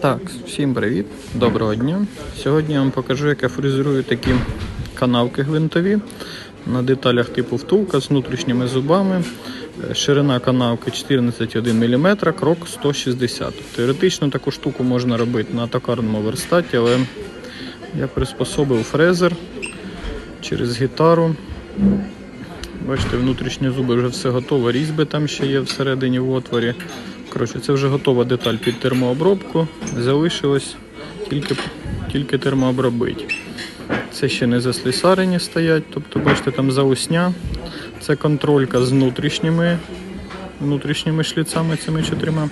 Так, всім привіт, доброго дня. Сьогодні я вам покажу, як я фрезерую такі канавки гвинтові на деталях типу втулка з внутрішніми зубами. Е, Ширина канавки 14,1 мм, крок 160 Теоретично таку штуку можна робити на токарному верстаті, але я приспособив фрезер через гітару. Бачите, внутрішні зуби вже все готово, різьби там ще є всередині в отворі. Коротше, це вже готова деталь під термообробку. Залишилось тільки, тільки термообробити. Це ще не заслісарені стоять, тобто, бачите, там заусня. Це контролька з внутрішніми, внутрішніми шліцами цими чотирма.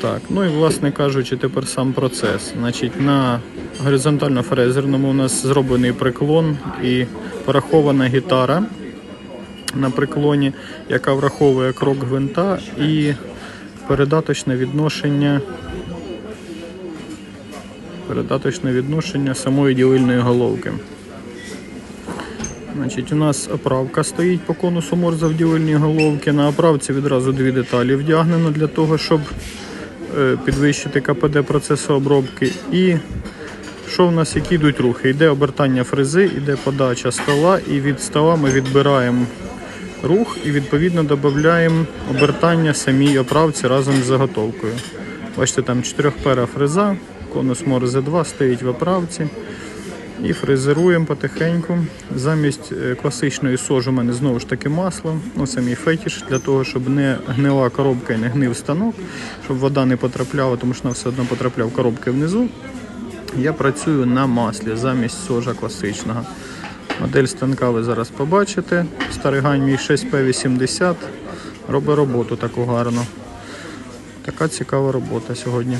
Так, ну і власне кажучи, тепер сам процес. Значить, на горизонтально-фрезерному у нас зроблений приклон і порахована гітара на приклоні, яка враховує крок гвинта і передаточне відношення. Передаточне відношення самої ділильної головки. Значить, у нас оправка стоїть по конусу морза в ділильній головці. На оправці відразу дві деталі вдягнено для того, щоб е, підвищити КПД процесу обробки. І що в нас, які йдуть рухи? Йде обертання фрези, йде подача стола, і від стола ми відбираємо рух і відповідно додаємо обертання самій оправці разом з заготовкою. Бачите, там чотирьохпера фреза, конус Морзе 2 стоїть в оправці. І фрезеруємо потихеньку. Замість е, класичної сожі у мене знову ж таки масло, ну це мій фетіш, для того, щоб не гнила коробка і не гнив станок, щоб вода не потрапляла, тому що вона все одно потрапляє в коробки внизу. Я працюю на маслі замість сожа класичного. Модель станка ви зараз побачите. Старий гань мій 6P80 робить роботу таку гарну. Така цікава робота сьогодні.